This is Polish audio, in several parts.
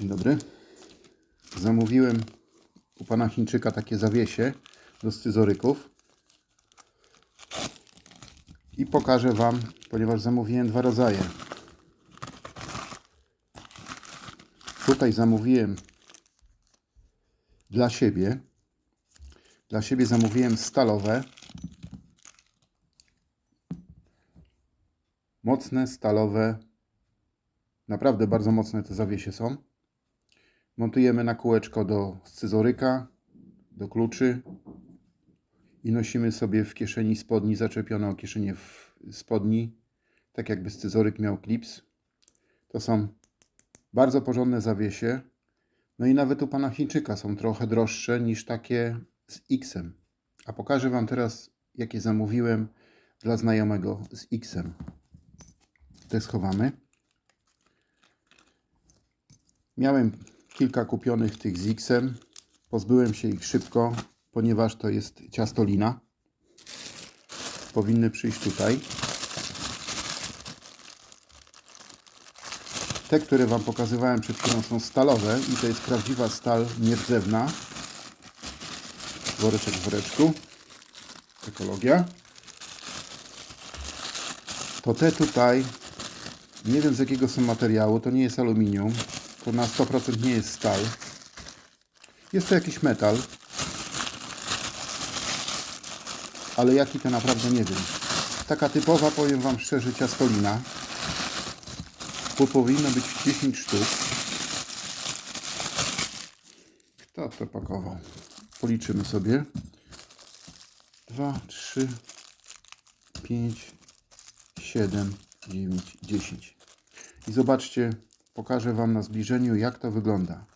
Dzień dobry. Zamówiłem u pana Chińczyka takie zawiesie do scyzoryków. I pokażę wam, ponieważ zamówiłem dwa rodzaje. Tutaj zamówiłem dla siebie. Dla siebie zamówiłem stalowe. Mocne, stalowe. Naprawdę bardzo mocne te zawiesie są. Montujemy na kółeczko do scyzoryka, do kluczy i nosimy sobie w kieszeni spodni zaczepione o kieszenie spodni, tak jakby scyzoryk miał klips. To są bardzo porządne zawiesie. No i nawet u pana Chińczyka są trochę droższe niż takie z X-em. A pokażę wam teraz, jakie zamówiłem dla znajomego z X-em. Te schowamy. Miałem kilka kupionych tych z. Pozbyłem się ich szybko, ponieważ to jest ciastolina. Powinny przyjść tutaj. Te, które Wam pokazywałem przed chwilą są stalowe i to jest prawdziwa stal nierdzewna. Woreczek w woreczku. Ekologia. To te tutaj, nie wiem z jakiego są materiału, to nie jest aluminium. To na 100% nie jest stal. Jest to jakiś metal. Ale jaki to naprawdę nie wiem. Taka typowa, powiem Wam szczerze, ciastolina. Tu powinno być 10 sztuk. Kto to pakował? Policzymy sobie. 2, 3, 5, 7, 9, 10. I zobaczcie, pokażę Wam na zbliżeniu, jak to wygląda.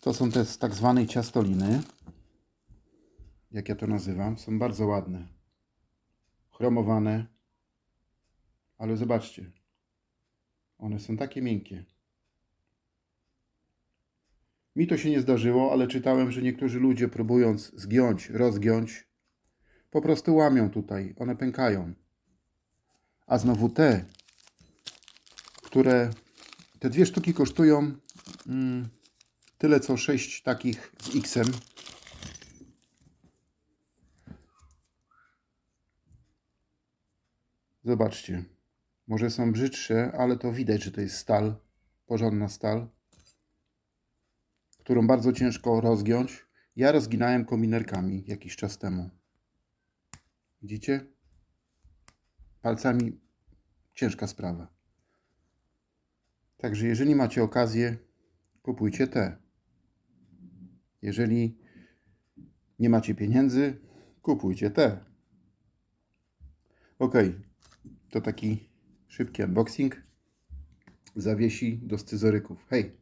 To są te z tak zwanej ciastoliny. Jak ja to nazywam. Są bardzo ładne. Chromowane. Ale zobaczcie. One są takie miękkie. Mi to się nie zdarzyło, ale czytałem, że niektórzy ludzie próbując zgiąć, rozgiąć, po prostu łamią tutaj. One pękają. A znowu te, które te dwie sztuki kosztują mm, tyle co sześć takich z X-em. Zobaczcie. Może są brzydsze, ale to widać, że to jest stal. Porządna stal. Którą bardzo ciężko rozgiąć. Ja rozginałem kominerkami jakiś czas temu. Widzicie? Palcami ciężka sprawa. Także jeżeli macie okazję, kupujcie te. Jeżeli nie macie pieniędzy, kupujcie te. Ok, to taki szybki unboxing zawiesi do scyzoryków. Hej!